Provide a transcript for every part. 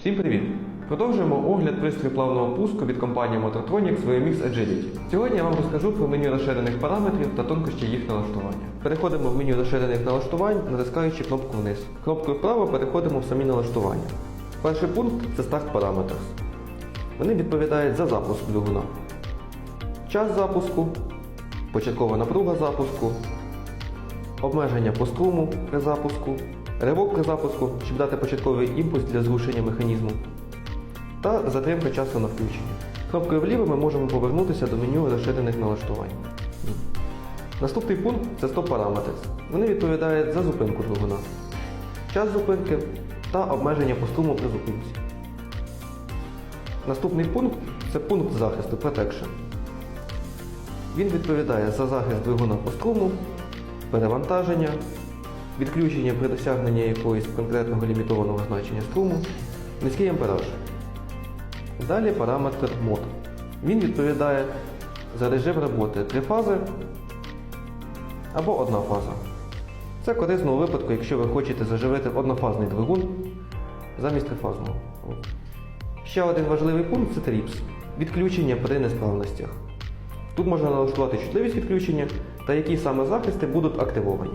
Всім привіт! Продовжуємо огляд пристрою плавного пуску від компанії Motortronics VMX Agility. Сьогодні я вам розкажу про меню розширених параметрів та тонкощі їх налаштування. Переходимо в меню розширених налаштувань, натискаючи кнопку вниз. Кнопкою вправо переходимо в самі налаштування. Перший пункт це Start Parameters. Вони відповідають за запуск двигуна. Час запуску, початкова напруга запуску, обмеження по струму при запуску, ривок при запуску, щоб дати початковий імпульс для зрушення механізму, та затримка часу на включення. Кнопкою вліво ми можемо повернутися до меню розширених налаштувань. Наступний пункт це Parameters. Вони відповідають за зупинку двигуна, час зупинки та обмеження по струму при зупинці. Наступний пункт це пункт захисту Protection. Він відповідає за захист двигуна по струму, перевантаження, відключення при досягненні якогось конкретного лімітованого значення струму, низький ампераж. Далі параметр мод. Він відповідає за режим роботи три фази або одна фаза. Це корисно у випадку, якщо ви хочете заживити однофазний двигун замість трифазного. Ще один важливий пункт це тріпс відключення при несправностях. Тут можна налаштувати чутливість відключення та які саме захисти будуть активовані.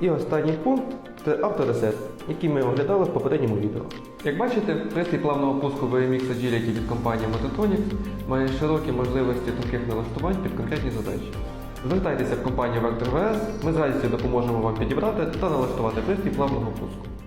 І останній пункт це авторесет, який ми оглядали в попередньому відео. Як бачите, пристрій плавного пуску VMX Agility від компанії Mototronics має широкі можливості тонких налаштувань під конкретні задачі. Звертайтеся в компанію Vector VS, ми з радістю допоможемо вам підібрати та налаштувати пристрій плавного пуску.